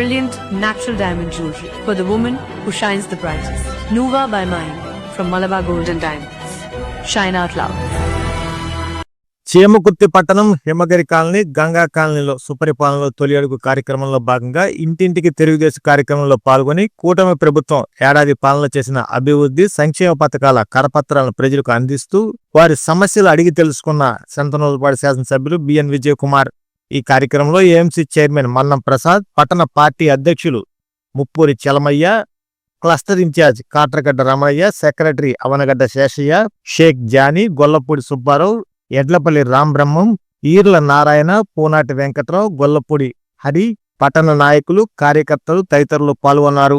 brilliant natural diamond jewelry for the woman who shines the brightest. Nuva by Mine from Malabar Golden Diamonds. Shine out loud. Chimakurthi పట్టణం హిమగిరి colony Ganga కాలనీలో సుపరిపాలనలో తొలి అడుగు కార్యక్రమంలో భాగంగా ఇంటింటికి తెలుగుదేశం కార్యక్రమంలో పాల్గొని కూటమి ప్రభుత్వం ఏడాది పాలన చేసిన అభివృద్ధి సంక్షేమ పథకాల కరపత్రాలను ప్రజలకు అందిస్తూ వారి సమస్యలు అడిగి తెలుసుకున్న సంతనోజుపాటి శాసనసభ్యులు బిఎన్ విజయ్ కుమార్ ఈ కార్యక్రమంలో ఏఎంసీ చైర్మన్ మన్నం ప్రసాద్ పట్టణ పార్టీ అధ్యక్షులు Muppuri Chalamaiah cluster in charge Katragadda Ramanaiah secretary Avanigadda Seshaiah Sheikh Jani Gollapudi Subbarao Edlapalli Rambrahmam Eerla Narayana Poonati Venkatrao Gollapudi Hari పట్టణ నాయకులు కార్యకర్తలు తదితరులు పాల్గొన్నారు.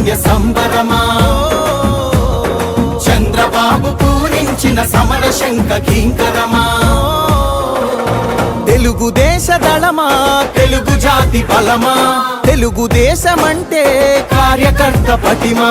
ప్రజాస్వామ్య సంబరమా చంద్రబాబు పూరించిన సమర శంఖ కింకరమా? తెలుగుదేశ దళమా? తెలుగు జాతి బలమా? తెలుగుదేశమంటే కార్యకర్త పటిమా?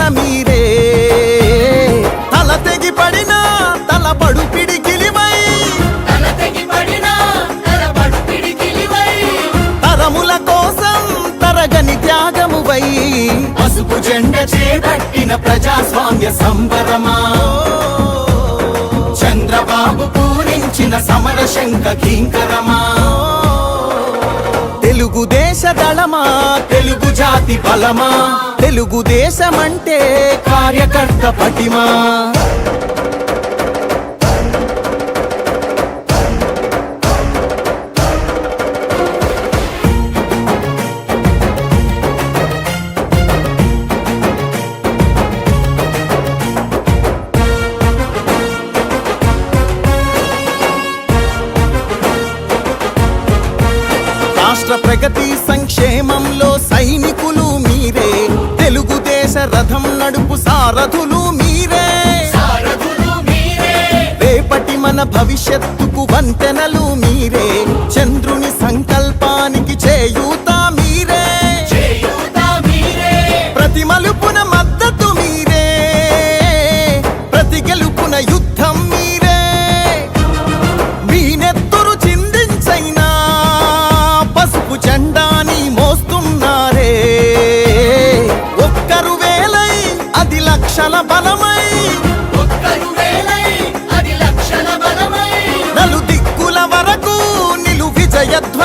ప్రతిస్పందన మీరే. తల తెగి పడిన తల పడు పిడికిలివై తరముల కోసం తరగని త్యాగమువై. పసుపు జెండ చేపట్టిన ప్రజాస్వామ్య సంబరమా? చంద్రబాబు పూరించిన సమర శంఖ కింకరమా తెలుగుదేశ దళమా? తెలుగు జాతి బలమా? తెలుగుదేశమంటే కార్యకర్త పటిమా. భవిష్యత్తుకు వంతెనలు మీరే. చంద్రుని సంకల్పానికి చేయు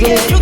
yeah.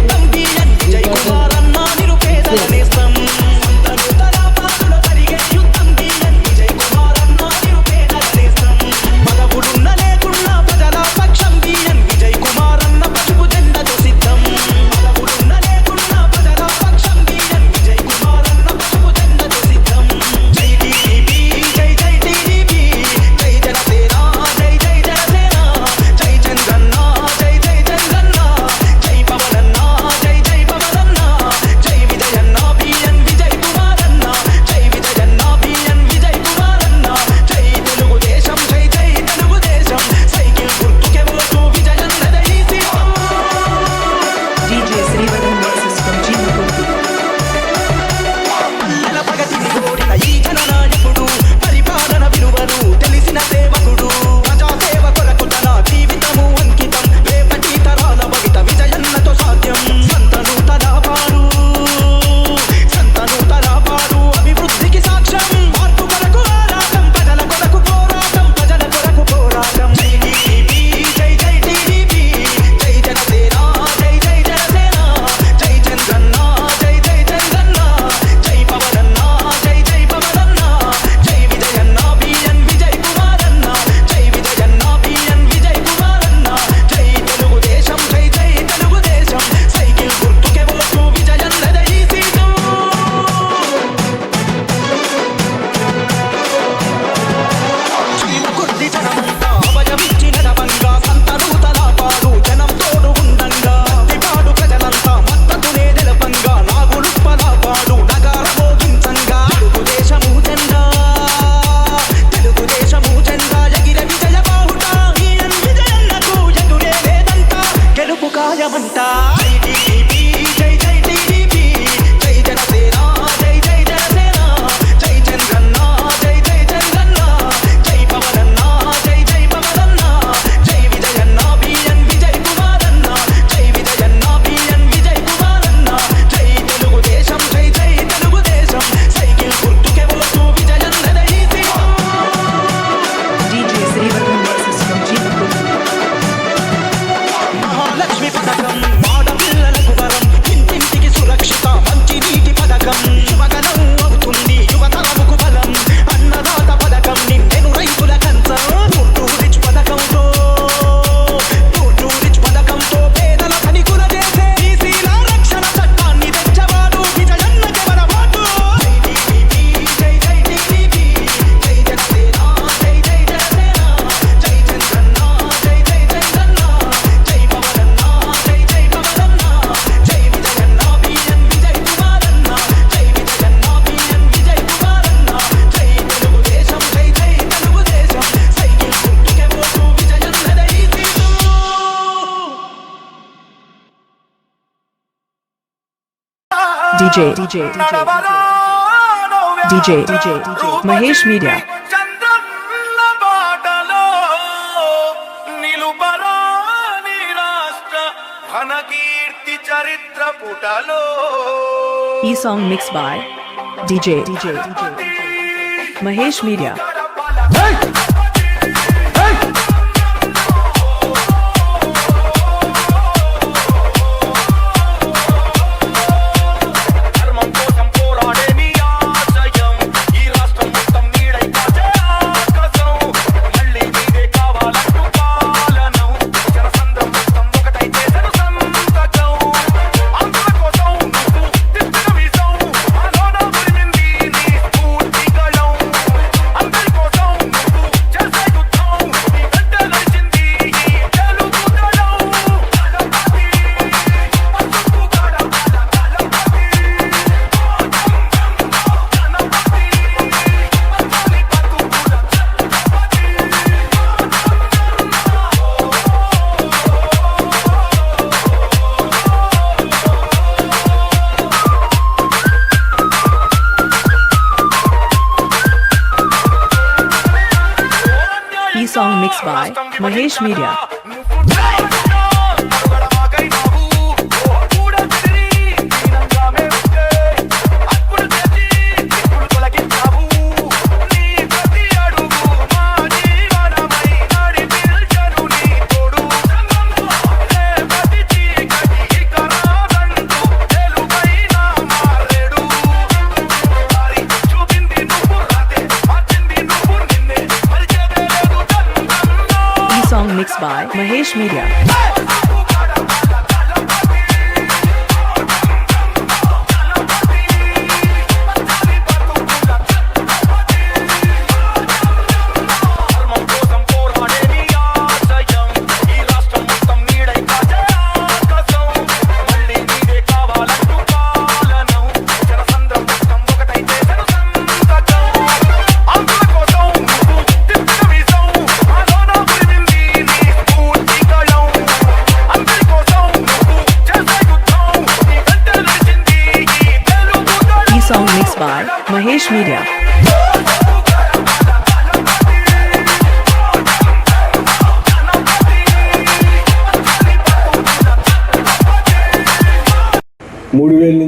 บันตา DJ, DJ, DJ, DJ, DJ, Mahesh Media, Chandranna బాటలో నిలుపరా నీ రాష్ట్ర ఘనకీర్తి చరిత్ర పుటలో E song mixed by DJ, DJ, DJ, Mahesh Media, ధర్మం British media. Media,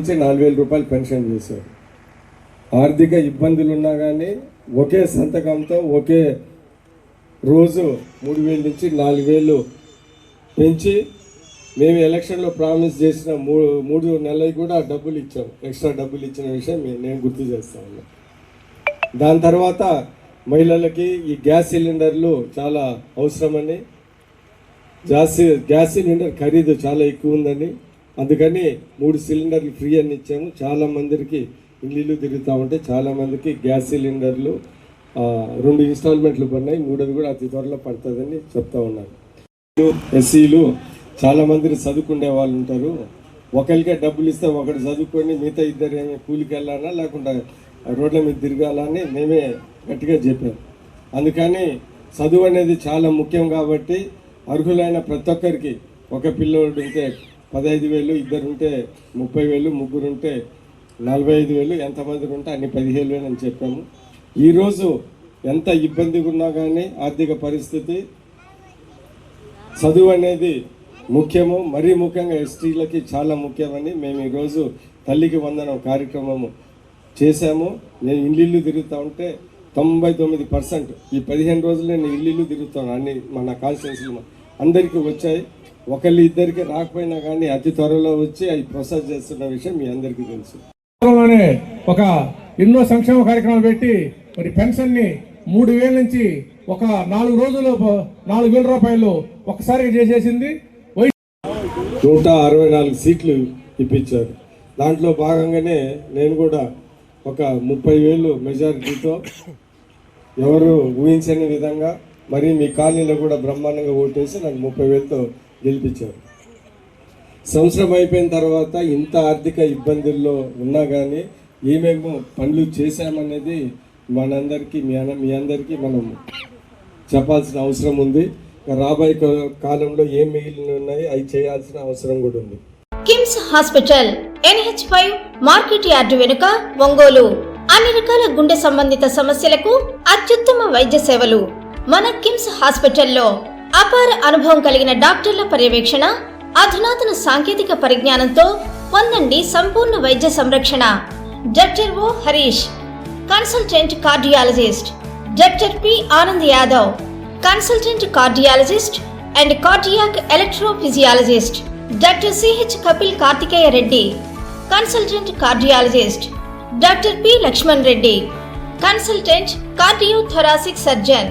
నుంచి నాలుగు వేల రూపాయలు పెన్షన్ చేశారు. ఆర్థిక ఇబ్బందులు ఉన్నా కానీ ఒకే సంతకంతో ఒకే రోజు మూడు వేల నుంచి నాలుగు వేలు పెంచి మేము ఎలక్షన్లో ప్రామిస్ చేసిన మూడు మూడు నెలలకి కూడా డబ్బులు ఇచ్చాం. ఎక్స్ట్రా డబ్బులు ఇచ్చిన విషయం నేను గుర్తు చేస్తా ఉన్నా. దాని తర్వాత మహిళలకి ఈ గ్యాస్ సిలిండర్లు చాలా అవసరమని గ్యాస్ గ్యాస్ సిలిండర్ ఖరీదు చాలా ఎక్కువ ఉందని అందుకని మూడు సిలిండర్లు ఫ్రీ అని ఇచ్చాము. చాలా మందికి ఇల్లు తిరుగుతూ ఉంటే చాలా మందికి గ్యాస్ సిలిండర్లు రెండు ఇన్స్టాల్మెంట్లు పడినాయి. మూడోది కూడా అతి త్వరలో పడుతుందని చెప్తా ఉన్నాను ఎస్సీలు చాలా మంది చదువుకునే వాళ్ళు ఉంటారు. ఒకరికే డబ్బులు ఇస్తే ఒకటి చదువుకొని మిగతా ఇద్దరు ఏమి కూలికి వెళ్ళాలా లేకుండా రోడ్ల మీద తిరగాలని మేమే గట్టిగా చెప్పాం. అందుకని చదువు అనేది చాలా ముఖ్యం కాబట్టి అర్హులైన ప్రతి ఒక్కరికి ఒక పిల్లోడు ఉంటే పదహైదు వేలు ఇద్దరు ఉంటే ముప్పై వేలు ముగ్గురు ఉంటే నలభై ఐదు వేలు ఎంతమంది ఉంటే అన్ని పదిహేను వేలు అని చెప్పాము. ఈరోజు ఎంత ఇబ్బందిగా ఉన్నా కానీ ఆర్థిక పరిస్థితి చదువు అనేది ముఖ్యము మరీ ముఖ్యంగా ఎస్టీలకి చాలా ముఖ్యమని మేము ఈరోజు తల్లికి వందనం కార్యక్రమము చేశాము. నేను ఇల్లు తిరుగుతూ ఉంటే తొంభై తొమ్మిది పర్సెంట్ ఈ పదిహేను రోజులు నేను ఇల్లు తిరుగుతాను అన్ని మన కాన్స్టిట్యున్సీలో అందరికీ వచ్చాయి. ఒకళ్ళు ఇద్దరికి రాకపోయినా కానీ అతి త్వరలో వచ్చి అవి ప్రొసెస్ చేస్తున్న విషయం మీ అందరికీ తెలుసు. ఒక ఎన్నో సంక్షేమ కార్యక్రమాలు పెట్టి మరి పెన్షన్ని మూడు వేల నుంచి ఒక నాలుగు రోజులు నాలుగు వేల రూపాయలు ఒకసారి చేసేసింది. నూట అరవై నాలుగు సీట్లు ఇప్పించారు. దాంట్లో భాగంగానే నేను కూడా ఒక ముప్పై వేలు మెజారిటీతో ఎవరు ఊహించని విధంగా మరి మీ కాలనీలో కూడా బ్రహ్మాండంగా ఓటేసి నన్ను ముప్పై వేలతో గెలిపించారు. సంవత్సరం అయిపోయిన తర్వాత ఇంత ఆర్థిక ఇబ్బందుల్లో ఉన్నా కానీ ఏమేమో పనులు చేశామనేది మనందరికీ మీ అన మీ అందరికీ మనం చెప్పాల్సిన అవసరం ఉంది. రాబోయే కాలంలో ఏం మిగిలిన ఉన్నాయి అవి చేయాల్సిన అవసరం కూడా ఉంది. KIMS hospital NH five market yard వెనుక ఒంగోలు. అన్ని రకాల గుండె సంబంధిత సమస్యలకు అత్యుత్తమ వైద్య సేవలు. మన కిమ్స్ హాస్పిటల్లో అపార అనుభవం కలిగిన డాక్టర్ల పర్యవేక్షణ అధునాతన సాంకేతిక పరిజ్ఞానంతో పొందండి సంపూర్ణ వైద్య సంరక్షణ. Doctor O Harish consultant cardiologist. Doctor P Anand Yadav consultant cardiologist and cardiac electrophysiologist. Doctor CH Kapil Karthikeya Reddy consultant cardiologist. Doctor P Laxman Reddy consultant cardio thoracic surgeon.